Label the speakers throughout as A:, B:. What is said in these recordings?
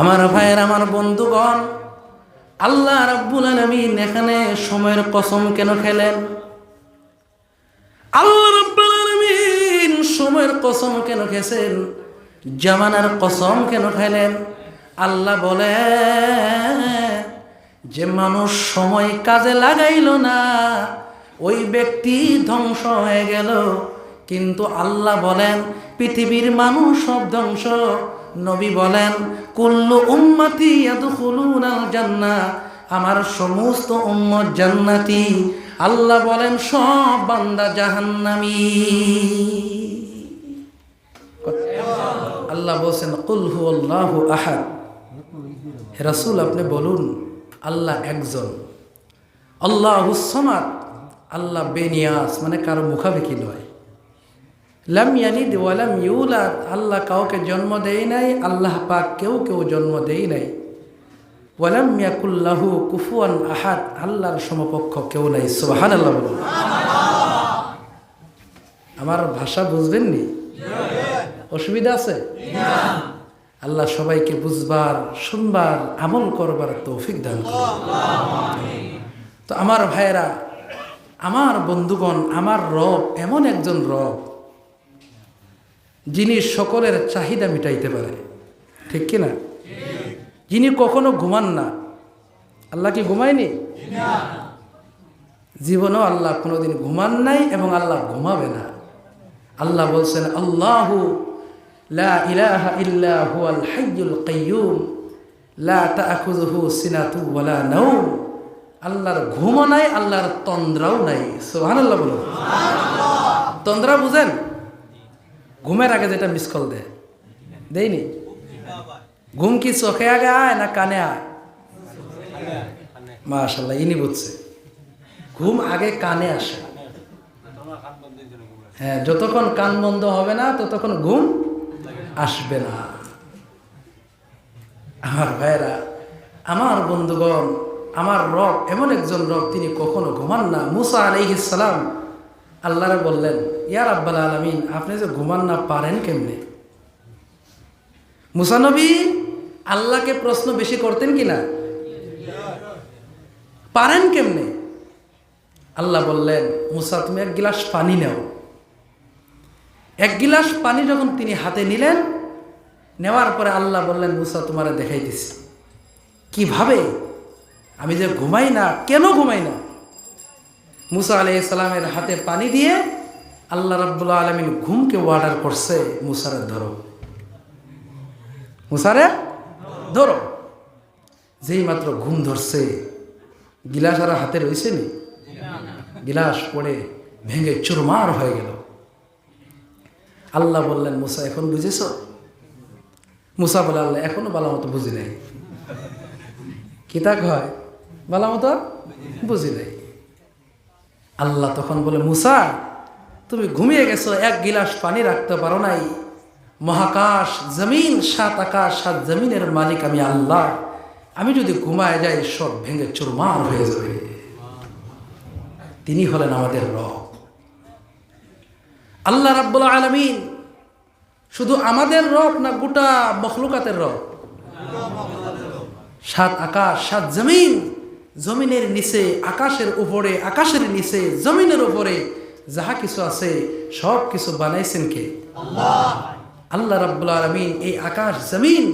A: আমার ভাইয়ের, আমার বন্ধুগণ, আল্লাহ রাব্বুল আলামিন এখানে সময়ের কসম কেন খেলেন? আল্লাহ রাব্বুল আলামিন সময়ের কসম কেন খেয়েছেন? জামানার কসম কেন খেলেন? আল্লাহ বলে যে মানুষ সময় কাজে লাগাইল না, ওই ব্যক্তি ধ্বংস হয়ে গেল। কিন্তু আল্লাহ বলেন, পৃথিবীর মানুষ সব ধ্বংস। নবী বলেন, কুল্লু উম্মতি জান্নাহ আমার সমস্ত উম্মত জান্নাতি। আল্লাহ বলেন, সব বান্দা জাহান্নামী। আল্লাহ বলছেন কুলহু আল্লাহ আহাদ। রাসূল, আপনি বলুন, আল্লাহ একজন। আল্লাহ সমাদ, আল্লাহ বেনিয়াস মানে কারও মুখাপেক্ষি নয়। লাম ইয়ালিদ ওয়ালাম ইউলাদ, আল্লাহ কাউকে জন্ম দেয় নাই, আল্লাহ পাক কেউ কেউ জন্ম দেয় নাই। ওয়ালাম ইয়াকুল্লাহু কুফুয়ান আহাদ, আল্লাহর সমপক্ষ কেউ নাই, সুবহানাল্লাহ বলুন। আমার ভাষা বুঝবেন নি? অসুবিধা আছে? আল্লাহ সবাইকে বুঝবার, শুনবার, আমল করবার তৌফিক দান তো আমার ভাইয়েরা, আমার বন্ধুগণ, আমার রব এমন একজন রব যিনি সকলের চাহিদা মিটাইতে পারে। ঠিক কি না? যিনি কখনো ঘুমান না। আল্লাহ কি ঘুমায়নি? জীবনেও আল্লাহ কোনোদিন ঘুমান নাই এবং আল্লাহ ঘুমাবে না। আল্লাহ বলছেন আল্লাহু লা ইলাহা ইল্লা হুয়াল হাইয়ুল কাইয়ুম লা তাআখুযুহু সিনাতু ওয়ালা নাওম। আল্লাহর ঘুমও নাই আল্লাহর তন্দ্রাও নাই। সুবহানাল্লাহ বলুন। তন্দ্রা বুঝেন? ঘুমের আগে যেটা মিস কল দেয় দেয়নি ঘুম কি চোখে আগে আয় না কানে আয়? মাশাল্লাহ ইনি বুঝছে। ঘুম আগে কানে আসে। হ্যাঁ যতক্ষণ কান বন্ধ হবে না, ততক্ষণ ঘুম আসবে না। আমার ভাইরা আমার বন্ধুগণ, আমার রব, এমন একজন রব, তিনি কখনো ঘুমান না। মুসা আলাইহিসালাম আল্লাহরে বললেন ইয়ার আব্বাল আলমিন, আপনি যে ঘুমান না পারেন কেমনে? মুসানবী আল্লাহকে প্রশ্ন বেশি করতেন কি না পারেন কেমনে? আল্লাহ বললেন, মুসা, তুমি এক গিলাস পানি নাও। এক গিলাস পানি যখন তিনি হাতে নিলেন, নেওয়ার পরে আল্লাহ বললেন, মুসা, তোমারে দেখাইতেছি কীভাবে? আমি যে ঘুমাই না, কেন ঘুমাই না? মুসা আলি ইসলামের হাতে পানি দিয়ে আল্লাহ রাব্বুল্লাহ আলমিন ঘুমকে অর্ডার করছে মুসারে ধরো। মুসারে ধরো। যেই মাত্র ঘুম ধরছে, গিলাস আর হাতে রয়েছে নি? গিলাস পড়ে ভেঙে চুরমার হয়ে গেল। আল্লাহ বললেন, মুসা, এখন বুঝেছ? মুসা বলে, আল্লাহ, এখনও বালা মতো বুঝি নাই। কিতাক হয় বালা মতো বুঝি নাই। আল্লাহ তখন বলে, মুসা তুমি ঘুমিয়ে গেছো, এক গিলাস পানি রাখতে পারো নাই। মহাকাশ, জমিন, সাত আকাশ, সাত জমিনের মালিক আমি আল্লাহ। আমি যদি ঘুমায় যাই, সব ভেঙে চুরমার হয়ে যাবে। তিনি হলেন আমাদের রব। আল্লাহ রাব্বুল আলমিন শুধু আমাদের রব না, গোটা মখলুকাতের রব। সাত আকাশ, সাত জমিন, জমিনের নিচে, আকাশের উপরে, আকাশের নিচে, জমিনের উপরে যাহা কিছু আছে সব কিছু বানাইছেন কে? আল্লাহ। রাব্বুল আলমিন এই আকাশ জমিন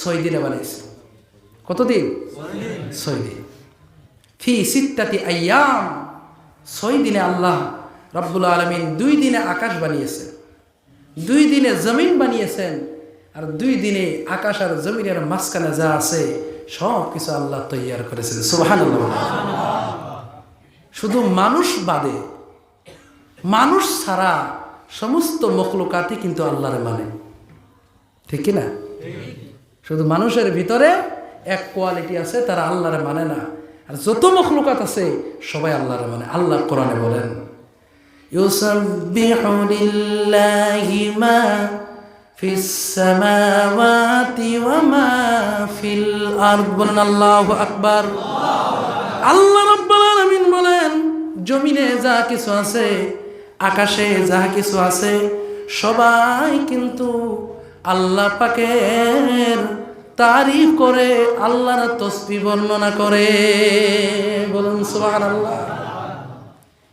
A: ছয় দিনে বানাইছে কতদিন? ছয় দিন। ফি সিত্তাতি আয়াম। ছয় দিনে আল্লাহ রব্বুল আলমিন দুই দিনে আকাশ বানিয়েছেন। দুই দিনে জমিন বানিয়েছেন। আর দুই দিনে আকাশ আর জমিনের মাঝখানে যা আছে সব কিছু আল্লাহ তৈয়ার করেছেন। সুবাহান শুধু মানুষ বাদে মানুষ ছাড়া সমস্ত মখলুকাতই কিন্তু আল্লাহরে মানে ঠিক কি না শুধু মানুষের ভিতরে এক কোয়ালিটি আছে তারা আল্লাহরে মানে না আর যত মখলুকাত আছে সবাই আল্লাহরে মানে আল্লাহ কোরআনে বলেন يسبح لله ما في السماوات وما في الأرض বলেন আল্লাহু আকবার আল্লাহ রাব্বুল আলামিন বলেন জমিনে যা কিছু আছে আকাশে যাহা কিছু আছে, সবাই কিন্তু আল্লাহ পাকের তারিফ করে, আল্লাহর তসবি বর্ণনা করে। বলুন সুবাহ আল্লাহ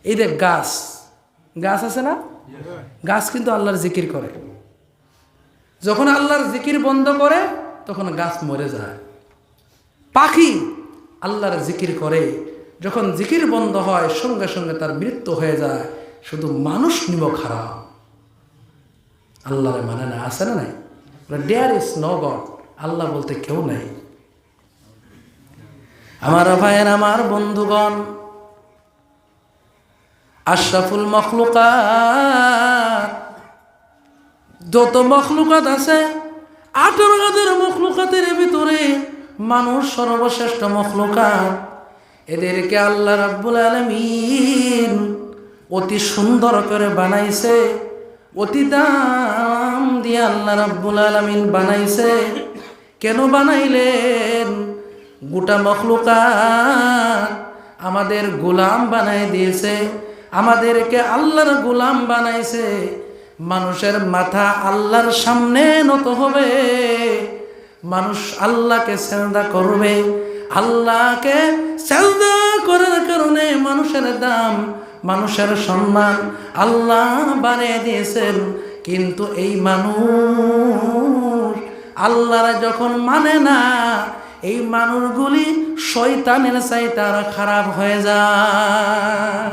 A: এই যে গাছ গাছ আছে না? গাছ কিন্তু আল্লাহর জিকির করে। যখন আল্লাহর জিকির বন্ধ করে, তখন গাছ মরে যায়। পাখি আল্লাহর জিকির করে। যখন জিকির বন্ধ হয়, সঙ্গে সঙ্গে তার মৃত্যু হয়ে যায়। শুধু মানুষ নিব খারাপ। আল্লাহর মানে না, আছে না নাই? ডেয়ার ইজ নো গড আল্লাহ বলতে কেউ নাই। আমার ভাইয়ের, আমার বন্ধুগণ, আশরাফুল মখলুকাত, যত মখলুকাত আছে, আঠারো হাজার মখলুকাতের ভিতরে মানুষ সর্বশ্রেষ্ঠ মখলুকাত। এদেরকে আল্লাহ রাব্বুল আলমিন অতি সুন্দর করে বানাইছে, অতি দাম দিয়ে আল্লাহ রাব্বুল আলমিন বানাইছে। কেন বানাইলেন? গোটা মখলুকা আমাদের গোলাম বানাই দিয়েছে, আমাদেরকে আল্লাহর গোলাম বানাইছে। মানুষের মাথা আল্লাহর সামনে নত হবে। মানুষ আল্লাহকে সেজদা করবে, আল্লাহকে সেজদা করার কারণে মানুষের দাম মানুষের সম্মান আল্লাহ বানিয়ে দিয়েছেন। কিন্তু এই মানুষ আল্লাহরা যখন মানে না, এই মানুষগুলি শয়তানের চাই তারা খারাপ হয়ে যায়।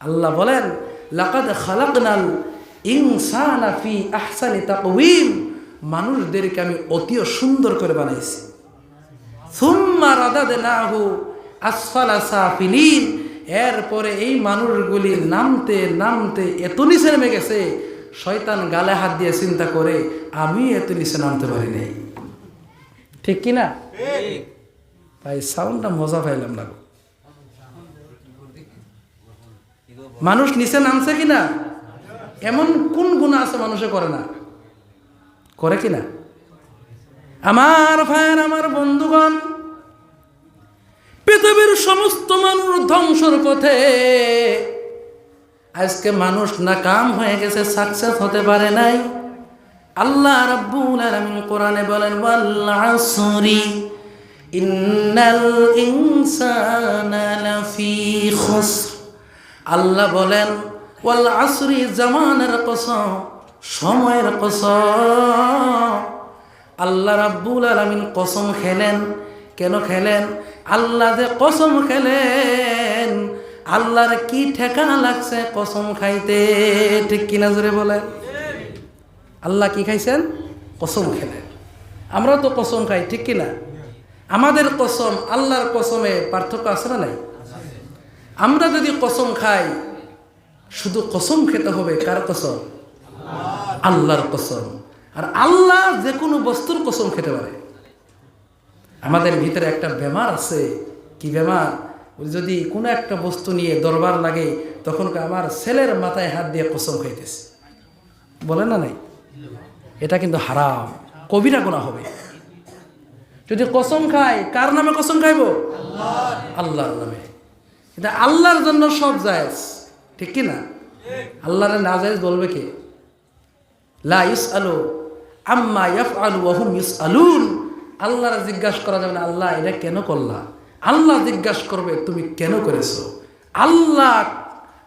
A: আল্লাহ বলেন, লাকাদ খালাকনাল ইনসানা ফি আহসানি তাকওয়িম। মানুষদেরকে আমি অতিও সুন্দর করে বানাইছি। সুম্মা রাদাদনাহু আসফালা সাফিলিন এরপরে এই মানুষগুলি নামতে নামতে এত নিচে নেমে গেছে শয়তান গালে হাত দিয়ে চিন্তা করে আমি এত নিচে নামতে পারি নাই। ঠিক কিনা? ভাই সাউন্ডটা মজা পাইলাম না মানুষ নিচে নামছে কিনা? এমন কোন গুণা আছে মানুষে করে না? করে কিনা? আমার ভাইয়ের আমার বন্ধুগণ পৃথিবীর সমস্ত মানুষ ধ্বংসর পথে। আজকে মানুষ নাকাম হয়ে গেছে সাকসেস হতে পারে নাই। আল্লাহ রাব্বুল আলামিন কোরআনে বলেন, ওয়াল আসরি, ইন্নাল ইনসানা লাফি খুসর। আল্লাহ বলেন, ওয়াল আসরি, জামানের কসম, সময়ের কসম। আল্লাহ রাব্বুল আলামিন কসম খেলেন। কেন খেলেন? আল্লাহ যে কসম খেলেন, আল্লাহর কি ঠেকানা লাগছে কসম খাইতে? ঠিক কিনা জোরে বলেন। আল্লাহ কি খাইছেন? কসম খেলেন। আমরা তো কসম খাই, ঠিক কিনা? আমাদের কসম, আল্লাহর কসমে পার্থক্য আছে না নাই? আমরা যদি কসম খাই, শুধু কসম খেতে হবে, কার কসম? আল্লাহর কসম। আর আল্লাহ যে কোনো বস্তুর কসম খেতে পারে। আমাদের ভিতরে একটা বেমার আছে। কি বেমার? যদি কোনো একটা বস্তু নিয়ে দরবার লাগে, তখন আমার ছেলের মাথায় হাত দিয়ে কসম খাইতেছে। বলে না নাই? এটা কিন্তু হারাম। কবিরা গোনা হবে। যদি কসম খায়, কার নামে কসম খাইব? আল্লাহর নামে। এটা আল্লাহর জন্য সব জায়েজ। ঠিক কি না? আল্লাহর না জায়েজ বলবে কে? লা ইউস আলু আম্মা ইয়াফ আলু ওহুম ইউস আলুন আল্লাহর জিজ্ঞাসা করা যাবে না, আল্লাহ, এটা কেন করলা? আল্লাহ জিজ্ঞাসা করবে, তুমি কেন করেছ? আল্লাহ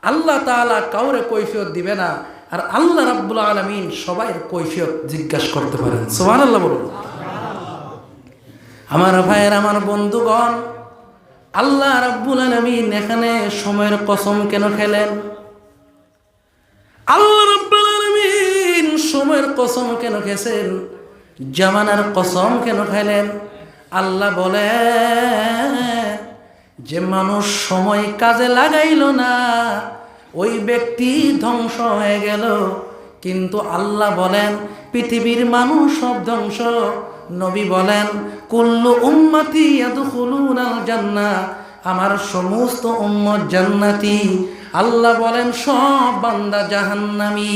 A: আল্লাহ তাআলা কাউরে কৈফিয়ত দিবে না। আর আল্লাহ রাব্বুল আলামিন সবাইয়ের কৈফিয়ত জিজ্ঞাসা করতে পারেন। সুবহানাল্লাহ বলুন। আমার ভাইয়ের, আমার বন্ধুগণ, আল্লাহ রাব্বুল আলামিন এখানে সময়ের কসম কেন খেলেন? আল্লাহ রাব্বুল আলামিন সময়ের কসম কেন খেয়েছেন? জামানার কসম কেন খেলেন আল্লাহ বলে, যে মানুষ সময় কাজে লাগাইল না, ওই ব্যক্তি ধ্বংস হয়ে গেল। কিন্তু আল্লাহ বলেন, পৃথিবীর মানুষ সব ধ্বংস। নবী বলেন, কুল্লু উম্মতি জান্নাহ। আমার সমস্ত উম্মত জান্নাতি। আল্লাহ বলেন, সব বান্দা জাহান্নামী।